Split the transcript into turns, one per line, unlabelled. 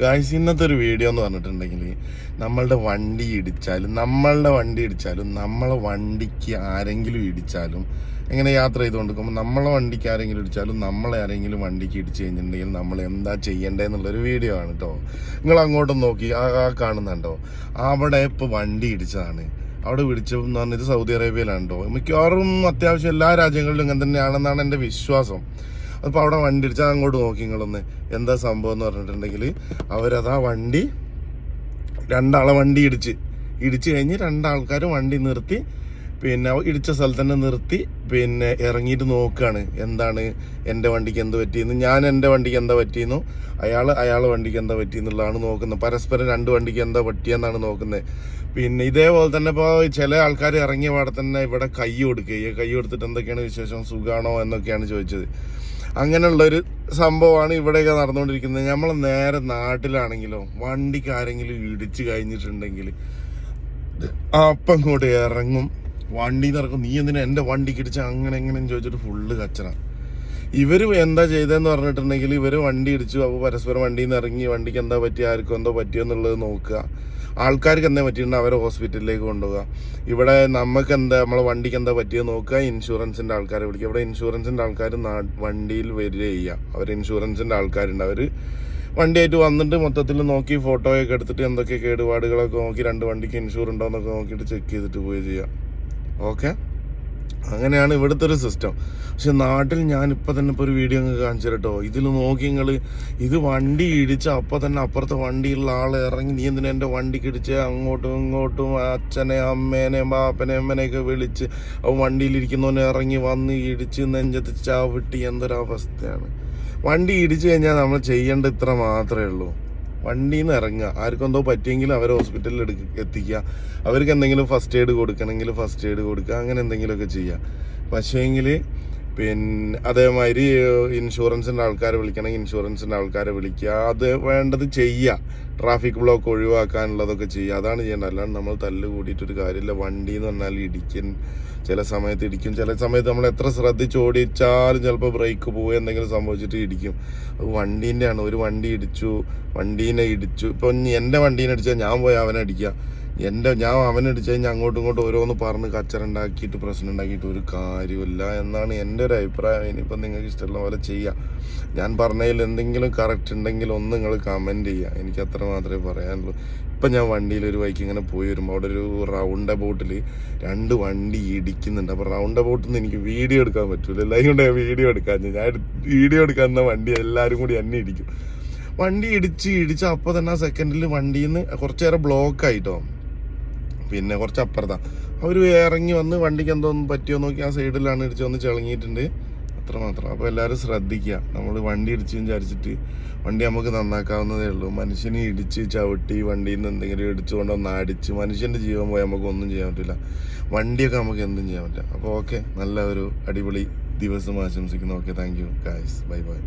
Guys ഇന്നത്തെ ഒരു video എന്ന് പറഞ്ഞിട്ടുണ്ടെങ്കിൽ നമ്മളുടെ വണ്ടി ഇടിച്ചാലും നമ്മളുടെ വണ്ടി ഇടിച്ചാലും നമ്മളെ വണ്ടിക്ക് ആരെങ്കിലും ഇടിച്ചാലും എങ്ങനെ യാത്ര ചെയ്തുകൊണ്ടിരിക്കുമ്പോൾ നമ്മളെ വണ്ടിക്ക് ആരെങ്കിലും ഇടിച്ചാലും നമ്മളെ ആരെങ്കിലും വണ്ടിക്ക് ഇടിച്ചു കഴിഞ്ഞിട്ടുണ്ടെങ്കിൽ നമ്മൾ എന്താ ചെയ്യേണ്ടതെന്നുള്ളൊരു വീഡിയോ ആണ് കേട്ടോ നിങ്ങൾ അങ്ങോട്ടും നോക്കി ആ കാണുന്നുണ്ടോ? അവിടെ ഇപ്പോൾ വണ്ടി ഇടിച്ചതാണ്. അവിടെ പിടിച്ചതെന്ന് പറഞ്ഞത് സൗദി അറേബ്യയിലാണ് കേട്ടോ മിക്കവാറും അത്യാവശ്യം എല്ലാ രാജ്യങ്ങളിലും ഇങ്ങനെ തന്നെയാണെന്നാണ് എന്റെ വിശ്വാസം. അപ്പോൾ അവിടെ വണ്ടി ഇടിച്ചാൽ അങ്ങോട്ട് നോക്കി നിങ്ങളൊന്ന് എന്താ സംഭവം എന്ന് പറഞ്ഞിട്ടുണ്ടെങ്കിൽ അവരതാ വണ്ടി രണ്ടാളെ വണ്ടി ഇടിച്ച്. ഇടിച്ച് കഴിഞ്ഞ് രണ്ടാൾക്കാർ വണ്ടി നിർത്തി പിന്നെ ഇടിച്ച സ്ഥലത്ത് തന്നെ നിർത്തി പിന്നെ ഇറങ്ങിയിട്ട് നോക്കുകയാണ് എന്താണ് എന്റെ വണ്ടിക്ക് എന്ത് പറ്റിയെന്ന്. ഞാൻ എന്റെ വണ്ടിക്ക് എന്താ പറ്റിയെന്നു അയാൾ അയാളെ വണ്ടിക്ക് എന്താ പറ്റിയെന്നുള്ളതാണ് നോക്കുന്നത്. പരസ്പരം രണ്ട് വണ്ടിക്ക് എന്താ പറ്റിയെന്നാണ് നോക്കുന്നത്. പിന്നെ ഇതേപോലെ തന്നെ ഇപ്പോൾ ചില ആൾക്കാർ ഇറങ്ങിയ പാടെ തന്നെ ഇവിടെ കൈ കൊടുക്കുക. കൈ കൊടുത്തിട്ട് എന്തൊക്കെയാണ് വിശേഷം? സുഖമാണോ എന്നൊക്കെയാണ് ചോദിച്ചത്. അങ്ങനെയുള്ളൊരു സംഭവമാണ് ഇവിടെയൊക്കെ നടന്നുകൊണ്ടിരിക്കുന്നത്. നമ്മൾ നേരെ നാട്ടിലാണെങ്കിലോ വണ്ടിക്ക് ആരെങ്കിലും ഇടിച്ചു കഴിഞ്ഞിട്ടുണ്ടെങ്കിൽ അപ്പം ഇങ്ങോട്ട് ഇറങ്ങും. വണ്ടി നിറക്കും നീ എന്തിനാ എന്റെ വണ്ടിക്ക് ഇടിച്ച് അങ്ങനെ എങ്ങനെയും ചോദിച്ചിട്ട് ഫുള്ള് കച്ചറ. ഇവർ എന്താ ചെയ്തതെന്ന് പറഞ്ഞിട്ടുണ്ടെങ്കിൽ ഇവർ വണ്ടി ഇടിച്ചു. അപ്പോൾ പരസ്പരം വണ്ടിയിൽ നിന്ന് ഇറങ്ങി വണ്ടിക്ക് എന്താ പറ്റി ആർക്കും എന്തോ പറ്റിയെന്നുള്ളത് നോക്കുക. ആൾക്കാർക്ക് എന്താ പറ്റിയിട്ടുണ്ട്? അവരെ ഹോസ്പിറ്റലിലേക്ക് കൊണ്ടുപോകുക ഇവിടെ നമുക്ക് എന്താ നമ്മളെ വണ്ടിക്ക് എന്താ പറ്റിയത് നോക്കുക. ഇൻഷുറൻസിന്റെ ആൾക്കാരെ വിളിക്കുക ഇവിടെ ഇൻഷുറൻസിന്റെ ആൾക്കാർ വണ്ടിയിൽ വരിക ചെയ്യുക അവർ ഇൻഷുറൻസിന്റെ ആൾക്കാരുണ്ട്. അവർ വണ്ടിയായിട്ട് വന്നിട്ട് മൊത്തത്തിൽ നോക്കി ഫോട്ടോയൊക്കെ എടുത്തിട്ട് എന്തൊക്കെ കേടുപാടുകളൊക്കെ നോക്കി രണ്ട് വണ്ടിക്ക് ഇൻഷുർ ഉണ്ടോ എന്നൊക്കെ നോക്കിയിട്ട് ചെക്ക് ചെയ്തിട്ട് പോയി ചെയ്യുക ഓക്കെ? അങ്ങനെയാണ് ഇവിടുത്തെ ഒരു സിസ്റ്റം പക്ഷെ നാട്ടിൽ ഇപ്പൊ തന്നെ ഇപ്പൊ ഒരു വീഡിയോ അങ്ങ് കാണിച്ചു കേട്ടോ ഇതിൽ നോക്കി നിങ്ങൾ ഇത് വണ്ടി ഇടിച്ച അപ്പൊ തന്നെ അപ്പുറത്തെ വണ്ടിയുള്ള ആൾ ഇറങ്ങി നീ എന്തിനാ എന്റെ വണ്ടിക്ക് ഇടിച്ച്? അങ്ങോട്ടും ഇങ്ങോട്ടും അച്ഛനെ അമ്മേനെ ബാപ്പനെ അമ്മനെയൊക്കെ വിളിച്ച് വണ്ടിയിലിരിക്കുന്നവനെ ഇറങ്ങി വന്ന് ഇടിച്ച് നെഞ്ചത്ത് ചാവിട്ടി എന്തൊരവസ്ഥയാണ്. വണ്ടി ഇടിച്ചു കഴിഞ്ഞാൽ നമ്മൾ ചെയ്യേണ്ട ഇത്ര മാത്രമേ ഉള്ളൂ. വണ്ടിയിൽ നിന്ന് ഇറങ്ങുക. ആർക്കും എന്തോ പറ്റിയെങ്കിൽ അവരെ ഹോസ്പിറ്റലിൽ എടുക്ക എത്തിക്കുക. അവർക്ക് എന്തെങ്കിലും ഫസ്റ്റ് എയ്ഡ് കൊടുക്കണമെങ്കിൽ ഫസ്റ്റ് എയ്ഡ് കൊടുക്കുക. അങ്ങനെ എന്തെങ്കിലുമൊക്കെ ചെയ്യുക. പക്ഷേങ്കിൽ പിന്നെ അതേമാതിരി ഇൻഷുറൻസിന്റെ ആൾക്കാരെ വിളിക്കണമെങ്കിൽ ഇൻഷുറൻസിന്റെ ആൾക്കാരെ വിളിക്കുക. അത് വേണ്ടത് ചെയ്യുക. ട്രാഫിക് ബ്ലോക്ക് ഒഴിവാക്കാനുള്ളതൊക്കെ ചെയ്യുക. അതാണ് ചെയ്യേണ്ടത്. അല്ലാണ്ട് നമ്മൾ തല്ല് കൂടിയിട്ടൊരു കാര്യമില്ല. വണ്ടി എന്ന് പറഞ്ഞാൽ ഇടിക്കും. ചില സമയത്ത് ഇടിക്കും. ചില സമയത്ത് നമ്മൾ എത്ര ശ്രദ്ധിച്ച് ഓടിച്ചാലും ചിലപ്പോൾ ബ്രേക്ക് പോവുക എന്തെങ്കിലും സംഭവിച്ചിട്ട് ഇടിക്കും. അത് വണ്ടീന്റെ ആണ് ഒരു വണ്ടി ഇടിച്ചു വണ്ടീനെ ഇടിച്ചു. ഇപ്പം എന്റെ വണ്ടീനെ അടിച്ചാൽ ഞാൻ പോയി അവനെ അടിക്കുക. എന്റെ ഞാൻ അവനടിച്ച് കഴിഞ്ഞാൽ അങ്ങോട്ടും ഇങ്ങോട്ടും ഓരോന്ന് പറഞ്ഞ് കച്ചറുണ്ടാക്കിയിട്ട് പ്രശ്നം ഉണ്ടാക്കിയിട്ട് ഒരു കാര്യമില്ല എന്നാണ് എന്റെ ഒരു അഭിപ്രായം. ഇനിയിപ്പം നിങ്ങൾക്ക് ഇഷ്ടമുള്ള പോലെ ചെയ്യാം. ഞാൻ പറഞ്ഞതിൽ എന്തെങ്കിലും കറക്റ്റ് ഉണ്ടെങ്കിൽ ഒന്ന് നിങ്ങൾ കമന്റ് ചെയ്യുക. എനിക്ക് അത്ര മാത്രമേ പറയാനുള്ളൂ. ഇപ്പം ഞാൻ വണ്ടിയിൽ ഒരു ബൈക്ക് ഇങ്ങനെ പോയി വരുമ്പോൾ അവിടെ ഒരു റൗണ്ട് അബൌട്ടിൽ രണ്ട് വണ്ടി ഇടിക്കുന്നുണ്ട്. അപ്പോൾ റൗണ്ട് അബൌട്ടിൽ നിന്ന് എനിക്ക് വീഡിയോ എടുക്കാൻ പറ്റൂല. എല്ലാം കൊണ്ട് വീഡിയോ എടുക്കാൻ ഞാൻ വീഡിയോ എടുക്കാൻ വണ്ടി എല്ലാവരും കൂടി എന്നെ ഇടിക്കും. വണ്ടി ഇടിച്ച് ഇടിച്ച് അപ്പോൾ തന്നെ ആ സെക്കൻഡിൽ വണ്ടിയിൽ നിന്ന് കുറച്ച് ബ്ലോക്ക് ആയിട്ടോ. പിന്നെ കുറച്ച് അപ്പുറത്താണ് അവർ ഇറങ്ങി വന്ന് വണ്ടിക്ക് എന്തോന്നും പറ്റിയോ നോക്കി ആ സൈഡിലാണ് ഇടിച്ച് വന്ന് ചിളങ്ങിയിട്ടുണ്ട്. അത്രമാത്രം അപ്പോൾ എല്ലാവരും ശ്രദ്ധിക്കുക. നമ്മൾ വണ്ടി ഇടിച്ച് വിചാരിച്ചിട്ട് വണ്ടി നമുക്ക് നന്നാക്കാവുന്നതേ ഉള്ളൂ. മനുഷ്യനെ ഇടിച്ച് ചവിട്ടി വണ്ടിയിൽ നിന്ന് എന്തെങ്കിലും ഇടിച്ചുകൊണ്ട് ഒന്ന് അടിച്ച് മനുഷ്യന്റെ ജീവൻ പോയാൽ നമുക്ക് ഒന്നും ചെയ്യാൻ പറ്റില്ല. വണ്ടിയൊക്കെ നമുക്ക് എന്തും ചെയ്യാൻ പറ്റില്ല അപ്പോൾ ഓക്കെ നല്ല ഒരു അടിപൊളി ദിവസം ആശംസിക്കുന്നു. Okay thank you guys bye bye